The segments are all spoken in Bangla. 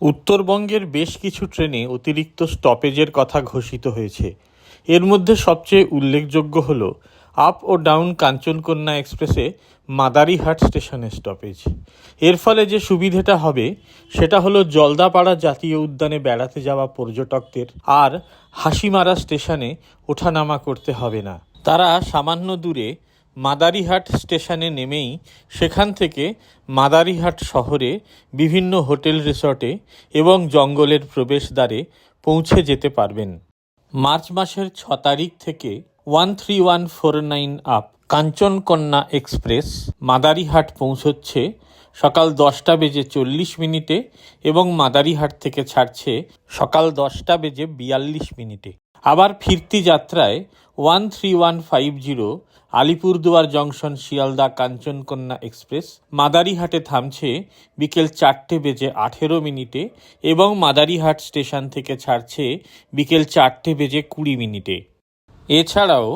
উত্তরবঙ্গের বেশ কিছু ট্রেনে অতিরিক্ত স্টপেজের কথা ঘোষিত হয়েছে। এর মধ্যে সবচেয়ে উল্লেখযোগ্য হল আপ ও ডাউন কাঞ্চনকন্যা এক্সপ্রেসে মাদারিহাট স্টেশনে স্টপেজ এর ফলে যে সুবিধেটা হবে, সেটা হলো জলদাপাড়া জাতীয় উদ্যানে বেড়াতে যাওয়া পর্যটকদের আর হাসিমারা স্টেশনে ওঠানামা করতে হবে না। তারা সামান্য দূরে মাদারিহাট স্টেশনে নেমেই সেখান থেকে মাদারিহাট শহরে বিভিন্ন হোটেল রিসর্টে এবং জঙ্গলের প্রবেশদ্বারে পৌঁছে যেতে পারবেন। মার্চ মাসের ছ তারিখ থেকে one three one four nine up Kanchankanya express Madarihat পৌঁছচ্ছে সকাল দশটা বেজে চল্লিশ মিনিটে এবং মাদারিহাট থেকে ছাড়ছে সকাল দশটা বেজে বিয়াল্লিশ মিনিটে। আবার ফিরতি যাত্রায় one three one five zero Alipurduar junction Sealdah Kanchankanya express. মাদারিহাটে থামছে বিকেল চারটে বেজে আঠেরো মিনিটে এবং মাদারিহাট স্টেশন থেকে ছাড়ছে বিকেল চারটে বেজে কুড়ি মিনিটে। এছাড়াও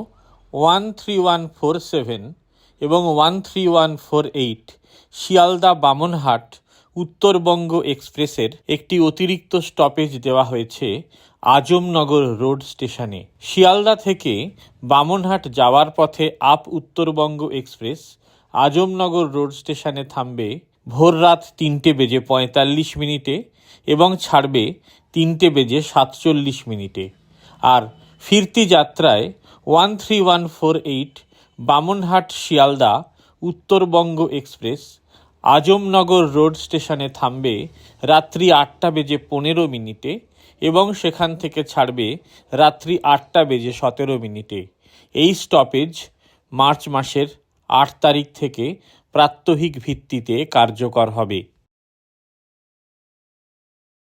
one three one four seven এবং one three one four eight Sealdah Bamanhat Uttarbanga এক্সপ্রেসের একটি অতিরিক্ত স্টপেজ দেওয়া হয়েছে আজমনগর রোড স্টেশনে। শিয়ালদা থেকে বামনহাট যাওয়ার পথে up Uttarbanga express Azamnagar road স্টেশনে থামবে ভোর রাত তিনটে বেজে পঁয়তাল্লিশ মিনিটে এবং ছাড়বে তিনটে বেজে সাতচল্লিশ মিনিটে। আর ফিরতি যাত্রায় one three one four eight Bamanhat Sealdah Uttarbanga express Azamnagar road স্টেশনে থামবে রাত্রি আটটা বেজে পনেরো মিনিটে এবং সেখান থেকে ছাড়বে রাত্রি আটটা বেজে সতেরো মিনিটে। এই স্টপেজ মার্চ মাসের আট তারিখ থেকে প্রাত্যহিক ভিত্তিতে কার্যকর হবে।